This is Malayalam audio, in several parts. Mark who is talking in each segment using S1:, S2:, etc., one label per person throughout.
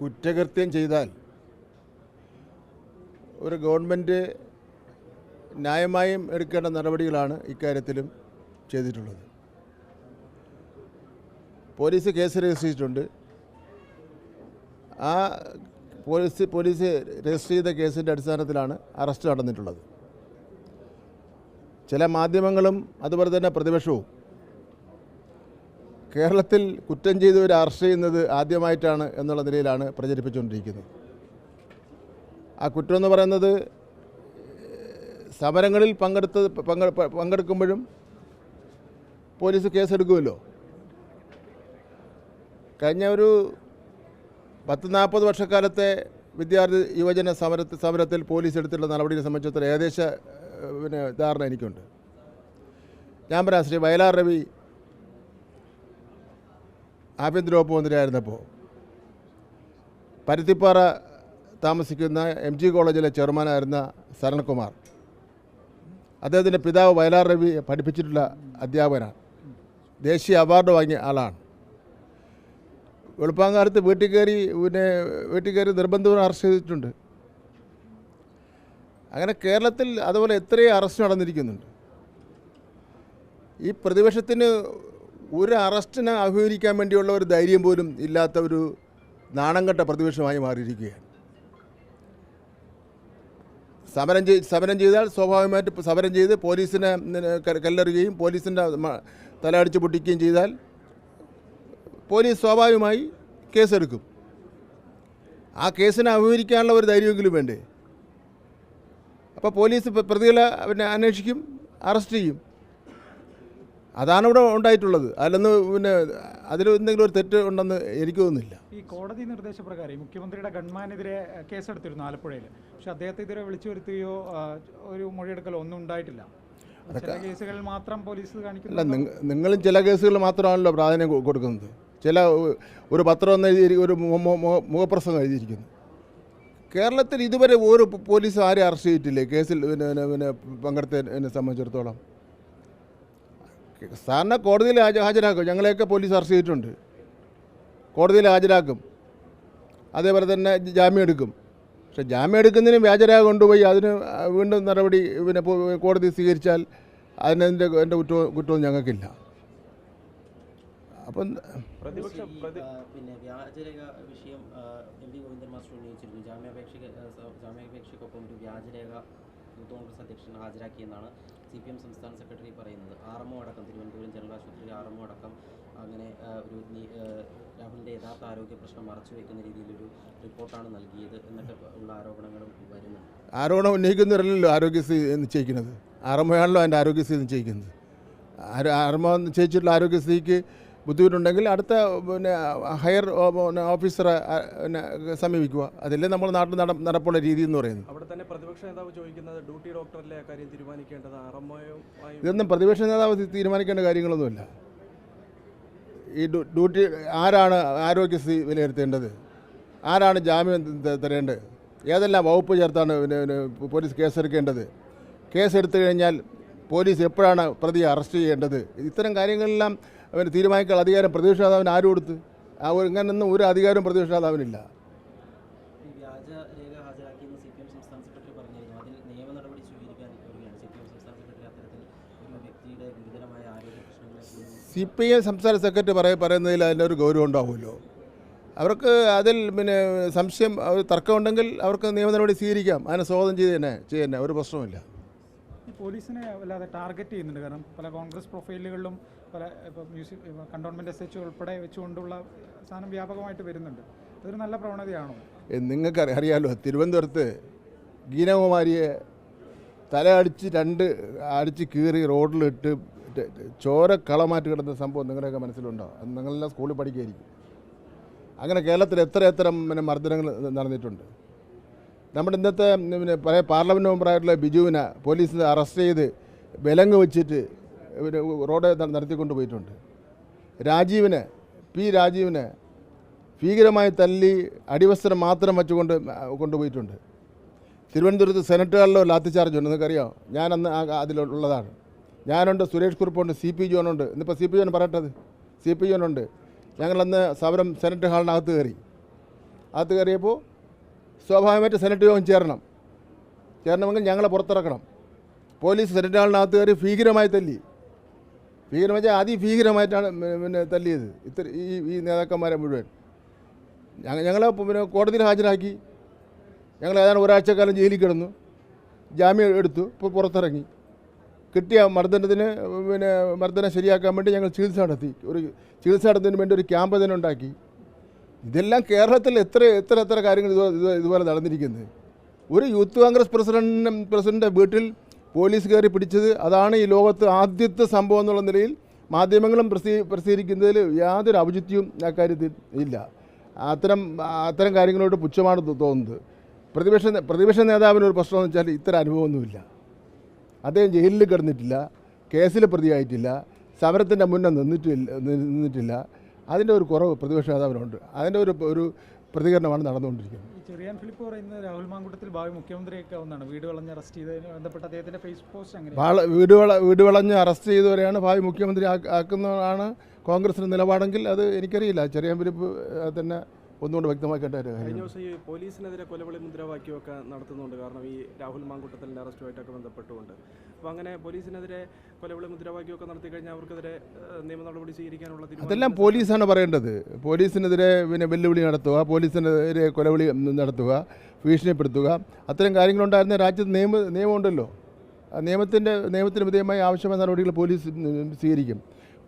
S1: കുറ്റകൃത്യം ചെയ്താൽ ഒരു ഗവൺമെന്റ് ന്യായമായും എടുക്കേണ്ട നടപടികളാണ് ഇക്കാര്യത്തിലും ചെയ്തിട്ടുള്ളത്. പോലീസ് കേസ് രജിസ്റ്റർ ചെയ്തിട്ടുണ്ട് ആ പോലീസ് പോലീസ് രജിസ്റ്റർ ചെയ്ത കേസിന്റെ അടിസ്ഥാനത്തിലാണ് അറസ്റ്റ് നടന്നിട്ടുള്ളത്. ചില മാധ്യമങ്ങളും അതുപോലെ തന്നെ പ്രതിപക്ഷവും കേരളത്തിൽ കുറ്റം ചെയ്തവരെ അറസ്റ്റ് ചെയ്യുന്നത് ആദ്യമായിട്ടാണ് എന്നുള്ള നിലയിലാണ് പ്രചരിപ്പിച്ചുകൊണ്ടിരിക്കുന്നത്. ആ കുറ്റം എന്ന് പറയുന്നത് സമരങ്ങളിൽ പങ്കെടുത്ത് പങ്കെ പങ്കെടുക്കുമ്പോഴും പോലീസ് കേസെടുക്കുമല്ലോ. കഴിഞ്ഞ ഒരു പത്ത് നാൽപ്പത് വർഷക്കാലത്തെ വിദ്യാർത്ഥി യുവജന സമര സമരത്തിൽ പോലീസ് എടുത്തിട്ടുള്ള നടപടിയെ സംബന്ധിച്ചിടത്തോളം ഏകദേശ പിന്നെ ധാരണ എനിക്കുണ്ട്. ഞാൻ പറയാം ശ്രീ വയലാർ രവി ആഭ്യന്തര വകുപ്പ് മന്ത്രിയായിരുന്നപ്പോൾ പരുത്തിപ്പാറ താമസിക്കുന്ന എം ജി കോളേജിലെ ചെയർമാനായിരുന്ന സരൺകുമാർ അദ്ദേഹത്തിന്റെ പിതാവ് വയലാർ രവി പഠിപ്പിച്ചിട്ടുള്ള അധ്യാപകനാണ്. ദേശീയ അവാർഡ് വാങ്ങിയ ആളാണ്. വെളുപ്പാങ്കാലത്ത് വീട്ടിൽ കയറി പിന്നെ വീട്ടിൽ കയറി നിർബന്ധവും അറസ്റ്റ് ചെയ്തിട്ടുണ്ട് അങ്ങനെ കേരളത്തിൽ അതുപോലെ എത്രയും അറസ്റ്റ് നടന്നിരിക്കുന്നുണ്ട്. ഈ പ്രതിപക്ഷത്തിന് ഒരു അറസ്റ്റിനെ അഭിമുഖീകരിക്കാൻ വേണ്ടിയുള്ള ഒരു ധൈര്യം പോലും ഇല്ലാത്ത ഒരു നാണം കെട്ട പ്രതിപക്ഷമായി മാറിയിരിക്കുകയാണ്. സമരം ചെയ് സമരം ചെയ്താൽ സ്വാഭാവികമായിട്ട് സമരം ചെയ്ത് പോലീസിനെ കല്ലെറിയുകയും പോലീസിന്റെ തല തലയടിച്ച് പൊട്ടിക്കുകയും ചെയ്താൽ പോലീസ് സ്വാഭാവികമായി കേസെടുക്കും. ആ കേസിനെ അഭിമുഖീകരിക്കാനുള്ള ഒരു ധൈര്യമെങ്കിലും വേണ്ടേ? അപ്പോൾ പോലീസ് പ്രതികളെ പിന്നെ അന്വേഷിക്കും അറസ്റ്റ് ചെയ്യും. അതാണ് ഇവിടെ ഉണ്ടായിട്ടുള്ളത്. അതിലൊന്ന് പിന്നെ അതിൽ എന്തെങ്കിലും ഒരു തെറ്റ് ഉണ്ടെന്ന് എനിക്ക് തോന്നുന്നില്ല.
S2: ഈ കോടതി നിർദ്ദേശപ്രകാരം മുഖ്യമന്ത്രിയുടെ ഗൺമാനെതിരെ കേസെടുത്തിരുന്നു ആലപ്പുഴയിൽ. പക്ഷെ അദ്ദേഹത്തെ ഇതുവരെ വിളിച്ചു വരുത്തുകയോ ഒരു മൊഴിയെടുക്കലോ ഒന്നും ഉണ്ടായിട്ടില്ല. ചില കേസുകളിൽ മാത്രം പോലീസ്
S1: അല്ല
S2: കാണിക്കുന്ന
S1: നിങ്ങളും ചില കേസുകൾ മാത്രമാണല്ലോ പ്രാധാന്യം കൊടുക്കുന്നത്. ചില ഒരു പത്രം എന്ന് എഴുതി ഒരു മുഖപ്രസംഗം എഴുതിയിരിക്കുന്നു. കേരളത്തിൽ ഇതുവരെ ഒരു പോലീസ് ആരെയും അറസ്റ്റ് ചെയ്തിട്ടില്ലേ? കേസിൽ പിന്നെ പിന്നെ പങ്കെടുത്തതിനെ സംബന്ധിച്ചിടത്തോളം. സാറിനെ കോടതിയിൽ ഹാജരാക്കും. ഞങ്ങളെയൊക്കെ പോലീസ് അറസ്റ്റ് ചെയ്തിട്ടുണ്ട്. കോടതിയിൽ ഹാജരാക്കും. അതേപോലെ തന്നെ ജാമ്യം എടുക്കും. പക്ഷെ ജാമ്യം എടുക്കുന്നതിന് വ്യാജരേഖ കൊണ്ടുപോയി അതിന് വീണ്ടും നടപടി പിന്നെ കോടതി സ്വീകരിച്ചാൽ അതിനെതിന്റെ എന്റെ കുറ്റവും കുറ്റവും ഞങ്ങൾക്കില്ല. അപ്പം
S3: പ്രതിപക്ഷ പിന്നെ വ്യാജരേഖ വിഷയം എം ഗോവിന്ദൻ മാസ്റ്റർ ഉന്നയിച്ചിരുന്നു. ജാമ്യാപേക്ഷ ജാമ്യാപേക്ഷയ്ക്കൊപ്പം ഒരു വ്യാജരേഖ യൂത്ത് കോൺഗ്രസ് അധ്യക്ഷൻ ഹാജരാക്കിയെന്നാണ് സി പി എം സംസ്ഥാന സെക്രട്ടറി പറയുന്നത്. ആർ എം ഒ അടക്കം തിരുവനന്തപുരം ജനറൽ ആശുപത്രി ആർ എം ഒ അടക്കം അങ്ങനെ ഒരു രാഹുലിന്റെ യഥാർത്ഥ ആരോഗ്യ പ്രശ്നം മറച്ചു വയ്ക്കുന്ന രീതിയിലൊരു റിപ്പോർട്ടാണ് നൽകിയത് എന്നൊക്കെ ഉള്ള ആരോപണങ്ങളും വരുന്നുണ്ട്.
S1: ആരോപണം ഉന്നയിക്കുന്നവരല്ലോ ആരോഗ്യസ്ഥിതി നിശ്ചയിക്കുന്നത് ആർ എം ഒയാണല്ലോ അതിന്റെ ആരോഗ്യസ്ഥിതി നിശ്ചയിക്കുന്നത് ആരോ ഒ നിശ്ചയിച്ചിട്ടുള്ള ആരോഗ്യസ്ഥിതിക്ക് ബുദ്ധിമുട്ടുണ്ടെങ്കിൽ അടുത്ത പിന്നെ ഹയർ പിന്നെ ഓഫീസറെ പിന്നെ സമീപിക്കുക. അതല്ലേ നമ്മൾ നാട്ടിൽ നട നടപ്പുള്ള രീതി എന്ന് പറയുന്നത്.
S4: അവിടെ തന്നെ പ്രതിപക്ഷ നേതാവ് ചോദിക്കുന്നത് ഡ്യൂട്ടി ഡോക്ടറിലെ കാര്യം തീരുമാനിക്കേണ്ടത്?
S1: ഇതൊന്നും പ്രതിപക്ഷ നേതാവ് തീരുമാനിക്കേണ്ട കാര്യങ്ങളൊന്നുമില്ല. ഈ ഡ്യൂട്ടി ആരാണ് ആരോഗ്യസ്ഥിതി വിലയിരുത്തേണ്ടത്? ആരാണ് ജാമ്യം തരേണ്ടത്? ഏതെല്ലാം വകുപ്പ് ചേർത്താണ് പോലീസ് കേസെടുക്കേണ്ടത്? കേസെടുത്തു കഴിഞ്ഞാൽ പോലീസ് എപ്പോഴാണ് പ്രതിയെ അറസ്റ്റ് ചെയ്യേണ്ടത്? ഇത്തരം കാര്യങ്ങളെല്ലാം അവന് തീരുമാനിക്കാൻ അധികാരം പ്രതിപക്ഷ നേതാവിന് ആര് കൊടുത്ത്? ആ ഒരു ഇങ്ങനൊന്നും ഒരു അധികാരവും പ്രതിപക്ഷ നേതാവിനില്ല
S3: സി പി എം സംസ്ഥാന സെക്രട്ടറി
S1: പറയ പറയുന്നതിൽ അതിന്റെ ഒരു ഗൗരവം ഉണ്ടാവുമല്ലോ. അവർക്ക് അതിൽ പിന്നെ സംശയം ഒരു തർക്കമുണ്ടെങ്കിൽ അവർക്ക് നിയമ നടപടി സ്വീകരിക്കാം. അതിനെ സ്വാഗതം ചെയ്ത് തന്നെ ചെയ്യുന്നേ ഒരു പ്രശ്നവുമില്ല.
S2: ഈ പോലീസിനെ വല്ലാതെ ടാർഗറ്റ് ചെയ്യുന്നുണ്ട്. കാരണം പല കോൺഗ്രസ് പ്രൊഫൈലുകളിലും പല ഇപ്പോൾ മ്യൂസിയം കണ്ടോൺമെന്റ് എസ് എച്ച് ഉൾപ്പെടെ വെച്ചുകൊണ്ടുള്ള സാധനം വ്യാപകമായിട്ട് വരുന്നുണ്ട്. അതൊരു നല്ല പ്രവണതയാണോ?
S1: നിങ്ങൾക്ക് അറിയാമല്ലോ തിരുവനന്തപുരത്ത് ഗീനകുമാരിയെ തല അടിച്ച് രണ്ട് അടിച്ച് കീറി റോഡിലിട്ട് ചോര കളമാറ്റ് കിടന്ന സംഭവം നിങ്ങളുടെയൊക്കെ മനസ്സിലുണ്ടോ? അത് നിങ്ങളെല്ലാം സ്കൂളിൽ പഠിക്കുകയായിരിക്കും. അങ്ങനെ കേരളത്തിൽ എത്ര എത്ര പിന്നെ മർദ്ദനങ്ങൾ നടന്നിട്ടുണ്ട്? നമ്മുടെ ഇന്നത്തെ പിന്നെ പല പാർലമെന്റ് മെമ്പറായിട്ടുള്ള ബിജുവിനെ പോലീസിനെ അറസ്റ്റ് ചെയ്ത് വിലങ്ങ് വെച്ചിട്ട് റോഡ് നടത്തിക്കൊണ്ട് പോയിട്ടുണ്ട്. രാജീവിന് പി രാജീവിന് ഭീകരമായി തല്ലി അടിവസ്ത്രം മാത്രം വെച്ചുകൊണ്ട് കൊണ്ടുപോയിട്ടുണ്ട് തിരുവനന്തപുരത്ത് സെനറ്റ് ഹാളിലോ ലാത്തി ചാർജ് ഉണ്ട് നിങ്ങൾക്കറിയാം? ഞാൻ അന്ന് അതിലുള്ളതാണ് ഞാനുണ്ട് സുരേഷ് കുറുപ്പുണ്ട് സി പി ജോനുണ്ട് ഇന്നിപ്പോൾ സി പി ജോൻ പറയട്ടത്? സി പി ജോനുണ്ട് ഞങ്ങളന്ന് സമരം സെനറ്റ് ഹാളിനകത്ത് കയറി. അകത്ത് കയറിയപ്പോൾ സ്വാഭാവികമായിട്ട് സെനറ്റ് യോഗം ചേരണം. ചേരണമെങ്കിൽ ഞങ്ങളെ പുറത്തിറക്കണം. പോലീസ് സെനറ്റ് ഹാളിനകത്ത് കയറി ഭീകരമായി തല്ലി. ഭീകരമായി വെച്ചാൽ അതിഭീകരമായിട്ടാണ് പിന്നെ തല്ലിയത്. ഇത്ര ഈ ഈ നേതാക്കന്മാരെ മുഴുവൻ. ഞങ്ങൾ ഞങ്ങളെ പിന്നെ കോടതിയിൽ ഹാജരാക്കി. ഞങ്ങൾ ഏതാണ്ട് ഒരാഴ്ചക്കാലം ജയിലിൽ കിടന്നു. ജാമ്യം എടുത്തു. ഇപ്പോൾ പുറത്തിറങ്ങി. കിട്ടിയ മർദ്ദനത്തിന് പിന്നെ മർദ്ദനം ശരിയാക്കാൻ വേണ്ടി ഞങ്ങൾ ചികിത്സ നടത്തി. ഒരു ചികിത്സ നടത്തുന്നതിന് വേണ്ടി ഒരു ക്യാമ്പ് തന്നെ ഉണ്ടാക്കി. ഇതെല്ലാം കേരളത്തിൽ എത്ര എത്ര എത്ര കാര്യങ്ങൾ ഇതുപോലെ ഇതുപോലെ- നടന്നിരിക്കുന്നത്. ഒരു യൂത്ത് കോൺഗ്രസ് പ്രസിഡന്റിനും പ്രസിഡന്റെ വീട്ടിൽ പോലീസ് കയറി പിടിച്ചത് അതാണ് ഈ ലോകത്ത് ആദ്യത്തെ സംഭവം എന്നുള്ള നിലയിൽ മാധ്യമങ്ങളും പ്രസി പ്രസിദ്ധീകരിക്കുന്നതിൽ യാതൊരു ഔചിത്യവും അക്കാര്യത്തിൽ ഇല്ല. അത്തരം അത്തരം കാര്യങ്ങളോട് പുച്ഛമാണ് തോന്നുന്നത്. പ്രതിപക്ഷ പ്രതിപക്ഷ നേതാവിന് ഒരു പ്രശ്നമെന്ന് വെച്ചാൽ ഇത്തരം അനുഭവമൊന്നുമില്ല. അദ്ദേഹം ജയിലിൽ കിടന്നിട്ടില്ല കേസിൽ പ്രതിയായിട്ടില്ല സമരത്തിന്റെ മുന്നേ നിന്നിട്ടില്ല നിന്നിട്ടില്ല. അതിന്റെ ഒരു കുറവ് പ്രതിപക്ഷ നേതാവിനുണ്ട്. അതിന്റെ ഒരു ഒരു പ്രതികരണമാണ് നടന്നുകൊണ്ടിരിക്കുന്നത്.
S2: ചെറിയാൻ ഫിലിപ്പ് പറയുന്നത് രാഹുൽ മാങ്കുട്ടത്തിൽ ഭാവി മുഖ്യമന്ത്രിയൊക്കെ ഒന്നാണ്. വീട് വളഞ്ഞ് അറസ്റ്റ് ചെയ്തതിന് ബന്ധപ്പെട്ട് അദ്ദേഹത്തിന്റെ ഫേസ്ബുക്ക് പോസ്റ്റ് അങ്ങനെ
S1: വീട് വള വീട് വളഞ്ഞ് അറസ്റ്റ് ചെയ്തവരെയാണ് ഭാവി മുഖ്യമന്ത്രി ആക്കുന്നതാണ് കോൺഗ്രസിന്റെ നിലപാടെങ്കിൽ അത് എനിക്കറിയില്ല. ചെറിയ ഫിലിപ്പ് തന്നെ ഒന്നുകൊണ്ട് വ്യക്തമാക്കേണ്ട ഒരു
S4: കഴിഞ്ഞ ദിവസം ഈ പോലീസിനെതിരെ കൊലവിളി മുദ്രാവാക്യമൊക്കെ നടത്തുന്നുണ്ട്. കാരണം ഈ രാഹുൽ മാങ്കുട്ടത്തലിന്റെ അറസ്റ്റുമായിട്ടൊക്കെ ബന്ധപ്പെട്ടുകൊണ്ട്. അപ്പോൾ അങ്ങനെ പോലീസിനെതിരെ കൊലവിളി മുദ്രാവാക്യമൊക്കെ നടത്തി കഴിഞ്ഞാൽ അവർക്കെതിരെ നിയമ നടപടി സ്വീകരിക്കാനുള്ള
S1: അതെല്ലാം പോലീസാണ് പറയേണ്ടത്. പോലീസിനെതിരെ പിന്നെ വെല്ലുവിളി നടത്തുക പോലീസിനെതിരെ കൊലവിളി നടത്തുക ഭീഷണിപ്പെടുത്തുക. അത്തരം കാര്യങ്ങളുണ്ടായിരുന്ന രാജ്യത്ത് നിയമ നിയമമുണ്ടല്ലോ. നിയമത്തിന്റെ നിയമത്തിന് വിധേയമായ ആവശ്യമായ നടപടികൾ പോലീസ് സ്വീകരിക്കും.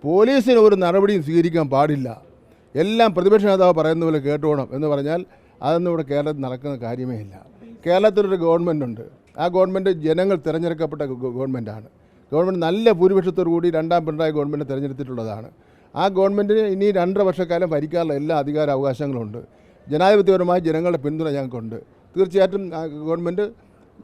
S1: പോലീസിന് ഒരു നടപടിയും സ്വീകരിക്കാൻ പാടില്ല. എല്ലാം പ്രതിപക്ഷ നേതാവ് പറയുന്ന പോലെ കേട്ടോണം എന്ന് പറഞ്ഞാൽ അതൊന്നും ഇവിടെ കേരളത്തിൽ നടക്കുന്ന കാര്യമേ ഇല്ല. കേരളത്തിലൊരു ഗവൺമെന്റ് ഉണ്ട്. ആ ഗവൺമെന്റ് ജനങ്ങൾ തിരഞ്ഞെടുക്കപ്പെട്ട ഗവൺമെന്റാണ് ഗവൺമെന്റ് നല്ല ഭൂരിപക്ഷത്തോടു കൂടി രണ്ടാം പിണറായി ഗവൺമെന്റ് തിരഞ്ഞെടുത്തിട്ടുള്ളതാണ്. ആ ഗവൺമെന്റിന് ഇനി രണ്ടര വർഷക്കാലം ഭരിക്കാനുള്ള എല്ലാ അധികാര അവകാശങ്ങളുണ്ട്. ജനാധിപത്യപരമായി ജനങ്ങളുടെ പിന്തുണ ഞങ്ങൾക്കുണ്ട്. തീർച്ചയായിട്ടും ഗവൺമെന്റ്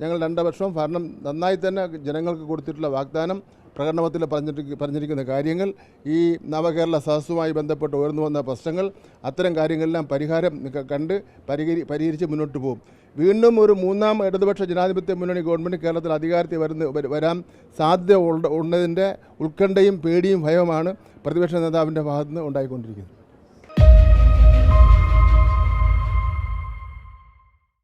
S1: ഞങ്ങൾ രണ്ടര വർഷം ഭരണം നന്നായി തന്നെ ജനങ്ങൾക്ക് കൊടുത്തിട്ടുള്ള വാഗ്ദാനം പ്രകടനത്തിൽ പറഞ്ഞിട്ട് പറഞ്ഞിരിക്കുന്ന കാര്യങ്ങൾ ഈ നവകേരള സദസ്സുമായി ബന്ധപ്പെട്ട് ഉയർന്നു വന്ന പ്രശ്നങ്ങൾ അത്തരം കാര്യങ്ങളെല്ലാം പരിഹാരം കണ്ട് പരിഹരി പരിഹരിച്ച് മുന്നോട്ട് പോകും. വീണ്ടും ഒരു മൂന്നാം ഇടതുപക്ഷ ജനാധിപത്യ മുന്നണി ഗവൺമെന്റ് കേരളത്തിൽ അധികാരത്തിൽ വരുന്ന വര- വരാൻ സാധ്യത ഉള്ള- ഉള്ളതിന്റെ ഉത്കണ്ഠയും പേടിയും ഭയവുമാണ് പ്രതിപക്ഷ നേതാവിന്റെ ഭാഗത്തുനിന്ന് ഉണ്ടായിക്കൊണ്ടിരിക്കുന്നത്.